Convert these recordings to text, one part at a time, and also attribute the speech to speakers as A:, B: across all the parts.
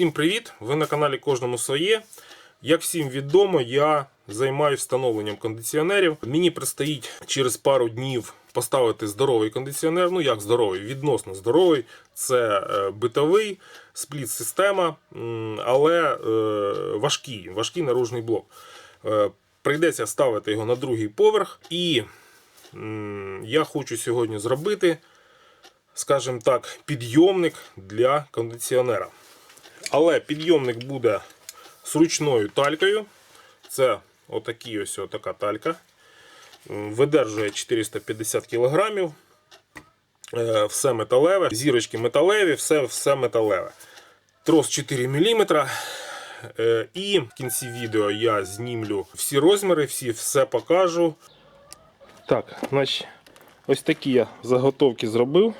A: Всім привіт! Ви на каналі Кожному своє. Як всім відомо, я займаюся встановленням кондиціонерів. Мені предстоїть через пару днів поставити здоровий кондиціонер. Ну як здоровий, відносно здоровий. Це е, битовий, спліт-система, але е, важкий, важкий наружний блок. Е, Прийдеться ставити його на другий поверх. І я хочу сьогодні зробити, скажімо так, підйомник для кондиціонера. Але підйомник буде з ручною талькою. Це отакий ось така талька. Видержує 450 кг. Все металеве, зірочки металеві, все, все металеве. Трос 4 мм. І в кінці відео я знімлю всі розміри, всі, все покажу. Так, значить, ось такі я заготовки зробив.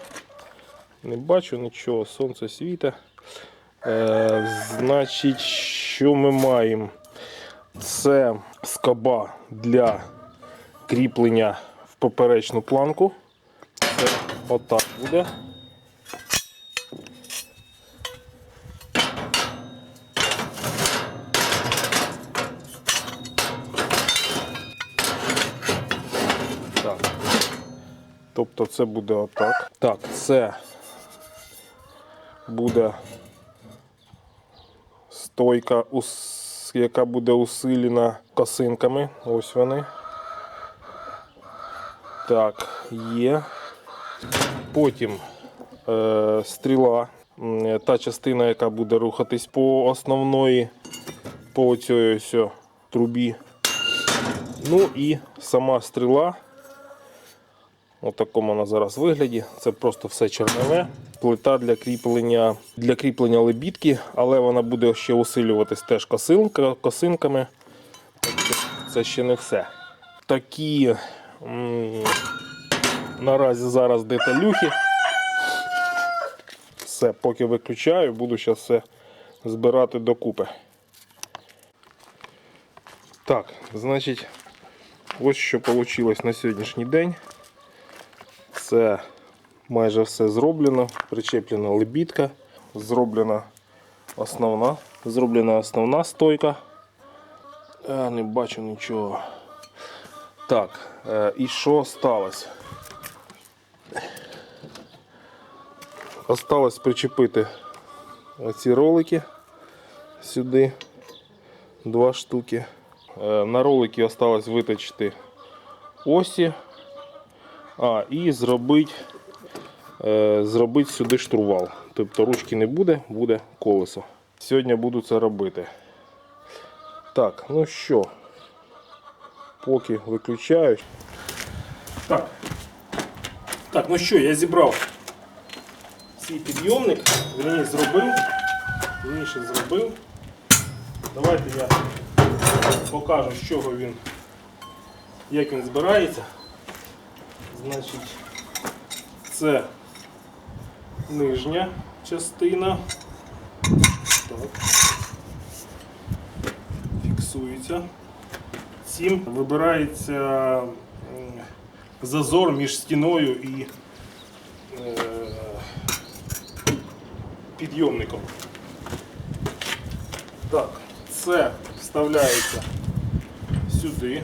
A: Не бачу нічого, сонце світа. Е, значить, що ми маємо? Це скоба для кріплення в поперечну планку. Це отак буде. Так. Тобто це буде отак. Так, це буде стойка, яка буде усилена косинками. Ось вони. Так, є. Потім е, стріла, та частина, яка буде рухатись по основної, по цій ось трубі. Ну і сама стріла. У такому вона зараз вигляді. Це просто все чернове. Плита для кріплення для кріплення лебідки, але вона буде ще усилюватись теж косинка, косинками. Це ще не все. Такі м, наразі зараз деталюхи. Все, поки виключаю, буду зараз все збирати докупи. Так, значить, ось що вийшло на сьогоднішній день. Це майже все зроблено. Причеплена лебідка, зроблена основна, зроблена основна стойка. А, не бачу нічого. Так, е, і що сталося? Осталось причепити оці ролики сюди. Два штуки. Е, На ролики осталось виточити осі. А, і зробити е, зробить сюди штурвал. Тобто ручки не буде, буде колесо. Сьогодні буду це робити. Так, ну що, поки виключаю. Так. Так, ну що, я зібрав свій підйомник, верні зробив. Верніше зробив. Давайте я покажу, з чого він, як він збирається. Значить, це нижня частина. Так. Фіксується. Цим вибирається зазор між стіною і е, підйомником. Так, це вставляється сюди.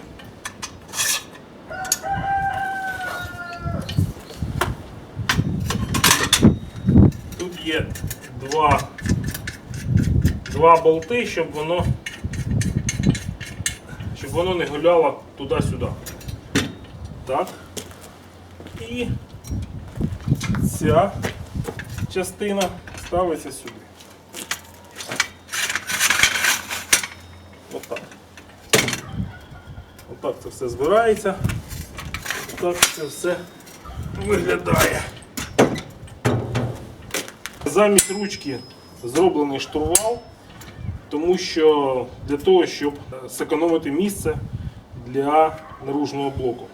A: Тут є два, два болти, щоб воно, щоб воно не гуляло туди-сюди. Так. І ця частина ставиться сюди. Отак. Отак це все збирається. Отак це все виглядає. Замість ручки зроблений штурвал, тому що для того, щоб зекономити місце для наружного блоку.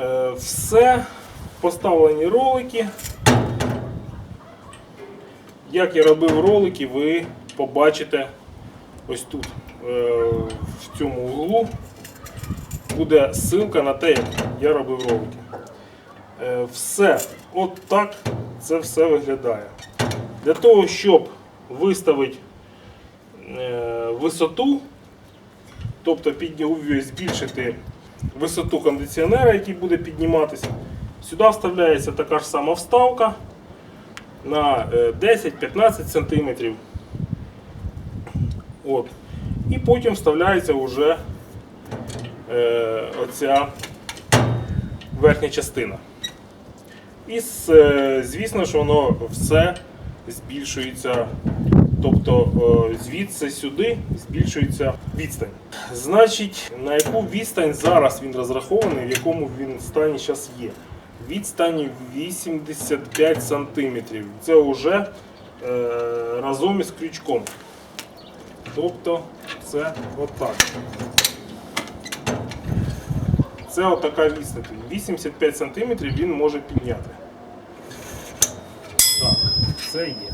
A: Е, Все, поставлені ролики. Як я робив ролики, ви побачите ось тут, е, в цьому углу, буде ссылка на те, як я робив ролики. Е, Все, от так це все виглядає. Для того, щоб виставити е, висоту, тобто збільшити висоту кондиціонера, який буде підніматися. Сюди вставляється така ж сама вставка на е, 10-15 см. От. І потім вставляється вже е, оця верхня частина. І е, звісно, що воно все збільшується. Тобто е, звідси сюди збільшується відстань. Значить, на яку відстань зараз він розрахований, в якому він стані зараз є. Відстань 85 см. Це вже е, разом із крючком. Тобто це отак. Це отака відстань. 85 см він може підняти. Так, це є.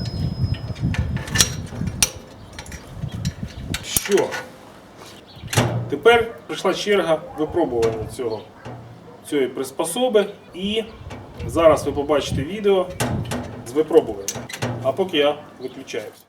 A: Що? Тепер прийшла черга випробування цього, цієї приспособи і зараз ви побачите відео з випробуванням. А поки я виключаюся.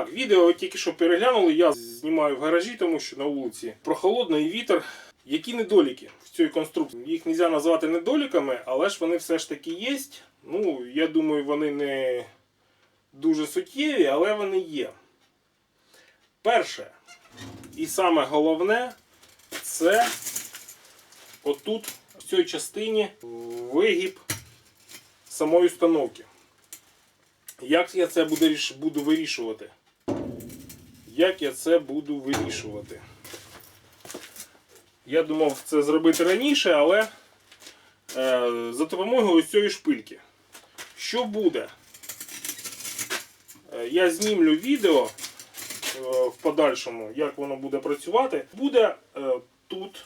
A: Так, відео тільки що переглянули. Я знімаю в гаражі, тому що на вулиці прохолодний вітер. Які недоліки в цій конструкції? Їх не можна назвати недоліками, але ж вони все ж таки є. Ну, я думаю, вони не дуже суттєві, але вони є. Перше, і саме головне, це отут, в цій частині, вигіб самої установки. Як я це буду вирішувати? Як я це буду вирішувати? Я думав це зробити раніше, але е, за допомогою ось цієї шпильки. Що буде? Е, я знімлю відео е, в подальшому, як воно буде працювати. Буде тут.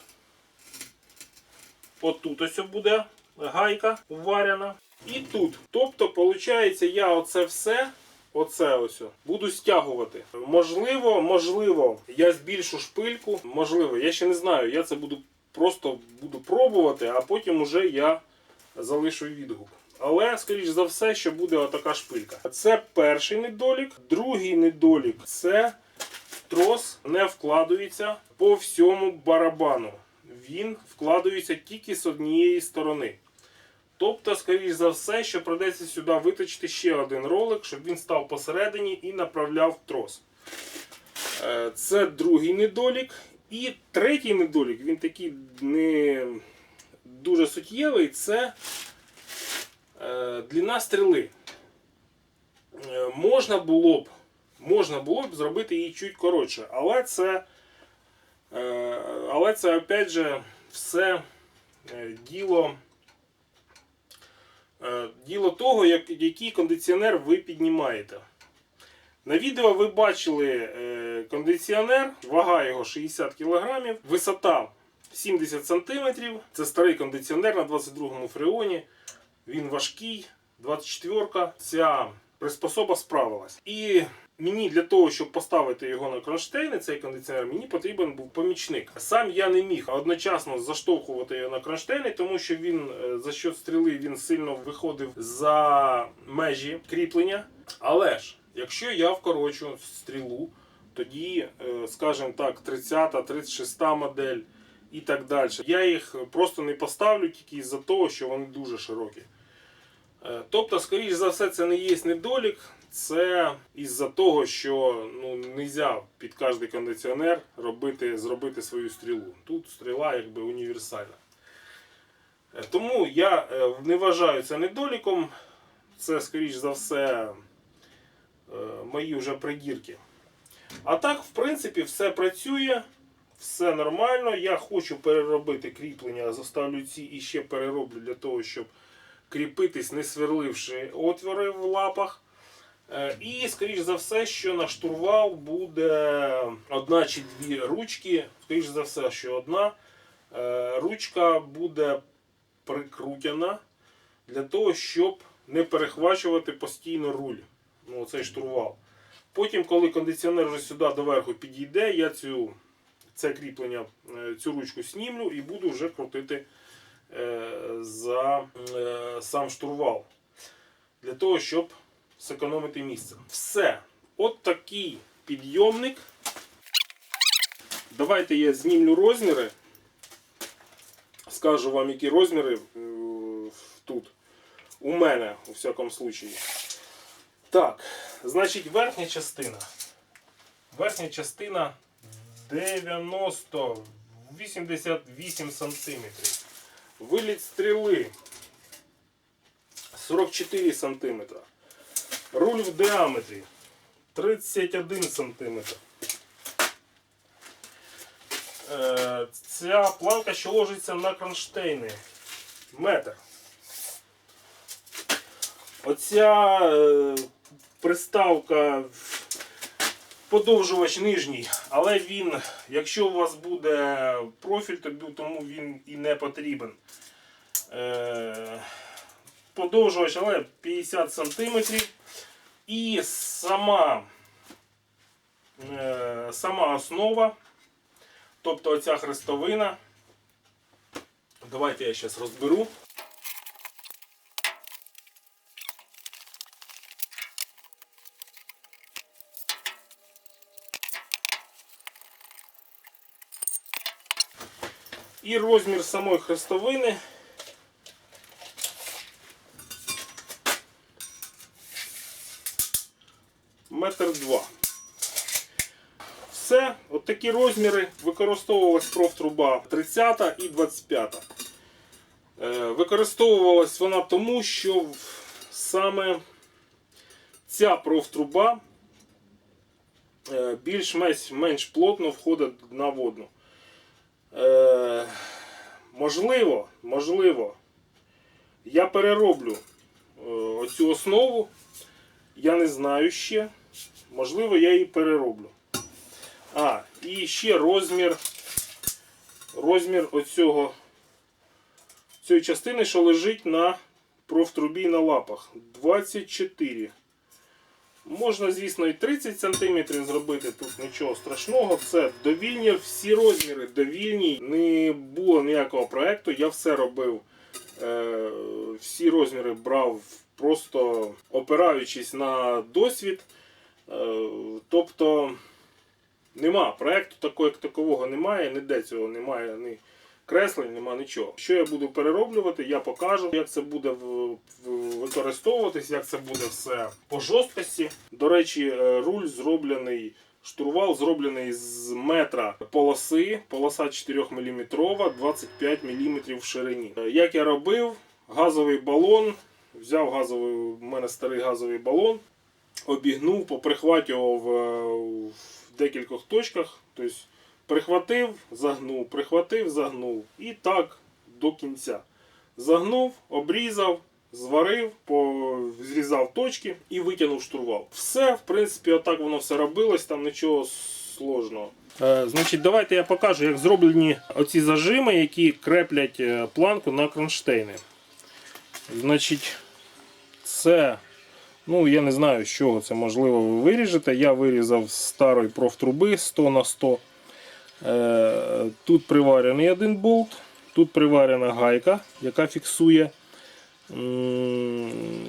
A: Отут ось буде гайка уварена. І тут. Тобто, виходить, я оце все. Оце ось буду стягувати. Можливо, можливо, я збільшу шпильку. Можливо, я ще не знаю. Я це буду просто буду пробувати, а потім уже я залишу відгук. Але, скоріш за все, що буде отака шпилька. Це перший недолік. Другий недолік це трос не вкладується по всьому барабану. Він вкладується тільки з однієї сторони. Тобто, скоріш за все, що придеться сюди виточити ще один ролик, щоб він став посередині і направляв трос. Е, Це другий недолік. І третій недолік, він такий не дуже суттєвий, це е, длина стріли. Е, Можна було б, можна було б зробити її чуть коротше, але це, але це опять же все діло. Е, Діло того, як, який кондиціонер ви піднімаєте. На відео ви бачили е, кондиціонер, вага його 60 кг, висота 70 см. Це старий кондиціонер на 22-му фреоні. Він важкий, 24-ка. Ця приспособа справилась. І мені для того, щоб поставити його на кронштейни, цей кондиціонер, мені потрібен був помічник. Сам я не міг одночасно заштовхувати його на кронштейни, тому що він е, за счет стріли він сильно виходив за межі кріплення. Але ж, якщо я вкорочу стрілу, тоді, е, скажімо так, 30, 36 модель і так далі. Я їх просто не поставлю тільки із-за того, що вони дуже широкі. Е, Тобто, скоріш за все, це не є недолік. Це із-за того, що ну, не можна під кожний кондиціонер робити, зробити свою стрілу. Тут стріла якби універсальна. Е, Тому я е, не вважаю це недоліком. Це, скоріш за все, е, мої вже придірки. А так, в принципі, все працює, все нормально. Я хочу переробити кріплення, заставлю ці і ще перероблю для того, щоб кріпитись, не сверливши отвори в лапах. Е, І, скоріш за все, що на штурвал буде одна чи дві ручки. Скоріш за все, що одна Е, ручка буде прикрутена для того, щоб не перехвачувати постійно руль. Ну, цей штурвал. Потім, коли кондиціонер вже сюди доверху підійде, я цю, це кріплення, е, цю ручку снімлю і буду вже крутити за сам штурвал. Для того, щоб зекономити місце. Все. От такий підйомник. Давайте я знімлю розміри. Скажу вам, які розміри е, тут. У мене, у всякому случаї. Так, значить, верхня частина. Верхня частина 90 88 сантиметрів. Виліт стріли 44 сантиметра. Руль в діаметрі 31 сантиметр. Е, Ця планка, що ложиться на кронштейни. Метр. Оця е, приставка подовжувач нижній, але він, якщо у вас буде профіль, то тому він і не потрібен. Е, подовжувач, але 50 см. І сама, е, сама основа, тобто оця хрестовина. Давайте я зараз розберу. І розмір самої хрестовини. Метр два. Все, от такі розміри. Використовувалась профтруба 30 і 25. Е, Використовувалась вона тому, що саме ця профтруба е, більш-менш менш плотно входить на водну. Е, можливо, можливо, я перероблю оцю основу. Я не знаю ще. Можливо, я її перероблю. А, і ще розмір. Розмір оцього цієї частини, що лежить на профтрубі на лапах. 24. Можна, звісно, і 30 см зробити, тут нічого страшного. Це довільні, всі розміри довільні. Не було ніякого проєкту, я все робив. Е, всі розміри брав просто опираючись на досвід. Е, тобто нема проєкту такого, як такового немає, ніде цього немає. Ні креслень, нема нічого. Що я буду перероблювати, я покажу, як це буде використовуватись, як це буде все по жорсткості. До речі, е, руль зроблений. Штурвал зроблений з метра полоси, полоса 4 мм, 25 мм в ширині. Е, Як я робив, газовий балон, взяв газовий, у мене старий газовий балон, обігнув, поприхватював е, в декількох точках. Тобто прихватив, загнув, прихватив, загнув. І так до кінця. Загнув, обрізав, зварив, зрізав точки і витягнув штурвал. Все, в принципі, отак воно все робилось, там нічого сложного. Е, значить, давайте я покажу, як зроблені оці зажими, які креплять е, планку на кронштейни. Значить, це Ну, я не знаю, з чого це можливо ви виріжете. Я вирізав з старої профтруби 100 на 100. Е, Тут приварений один болт, тут приварена гайка, яка фіксує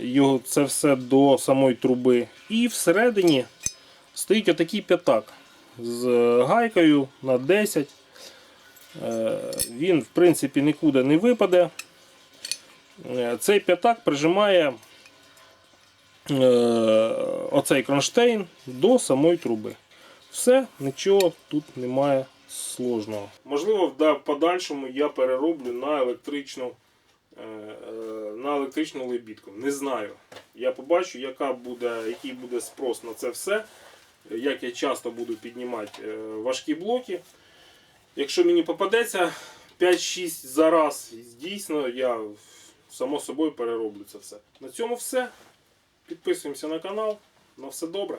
A: його це все до самої труби. І всередині стоїть отакий п'ятак з гайкою на 10. Е, Він, в принципі, нікуди не випаде. Е, Цей п'ятак прижимає оцей кронштейн до самої труби. Все, нічого тут немає сложного. Можливо, в подальшому я перероблю на електричну, е, е, на електричну лебідку. Не знаю. Я побачу, яка буде, який буде спрос на це все. Як я часто буду піднімати е, важкі блоки. Якщо мені попадеться 5-6 за раз, дійсно, я само собою перероблю це все. На цьому все. Підписуємося на канал. На все добре.